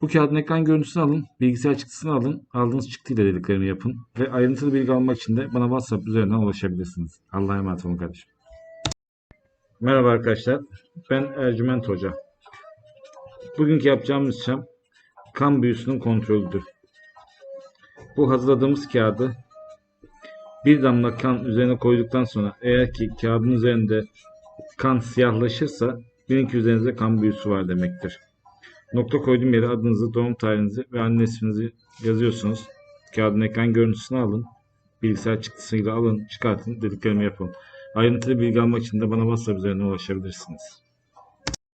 Bu kağıdın ekran görüntüsünü alın, bilgisayar çıktısını alın, aldığınız çıktıyla dediklerimi yapın ve ayrıntılı bilgi almak için de bana WhatsApp üzerinden ulaşabilirsiniz. Allah'a emanet olun kardeşim. Merhaba arkadaşlar, ben Ercüment Hoca. Bugünkü yapacağımız işlem kan büyüsünün kontrolüdür. Bu hazırladığımız kağıdı bir damla kan üzerine koyduktan sonra eğer ki kağıdın üzerinde kan siyahlaşırsa bilin ki üzerinizde kan büyüsü var demektir. Nokta koyduğum yere adınızı, doğum tarihinizi ve anne isminizi yazıyorsunuz. Kağıdın ekran görüntüsünü alın. Bilgisayar çıktısıyla alın, çıkartın, dediklerimi yapın. Ayrıntılı bilgi almak için de bana WhatsApp üzerinden ulaşabilirsiniz.